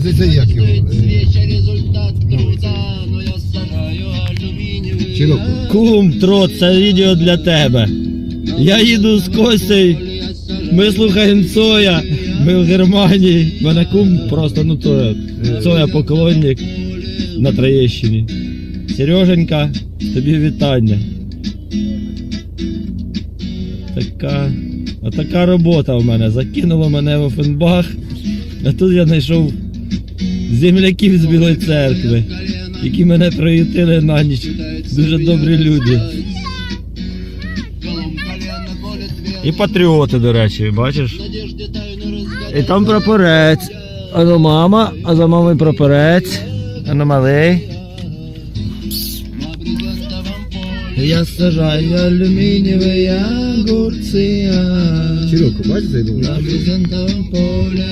Це, це як його? Е, результат труда, но я сажаю алюмінієвий. Чироко. Кум, трот, це відео для тебе. Я їду з Костей, ми слухаємо Цоя, ми в Германії. Мене кум просто, ну то Цоя поклонник на Троєщині. Сереженька, тобі вітання. Така, отака робота в мене. Закинуло мене в Офенбах, а тут я знайшов земляків з Білої церкви, які мене приютили на ніч. Дуже добрі люди. І патріоти, до речі, бачиш? І там прапорець. Ано мама, а за мамою прапорець. Ано малий. На Я сажаю алюмінієві огурці. Чироко, бачиш, я думаю? брезентовому полі.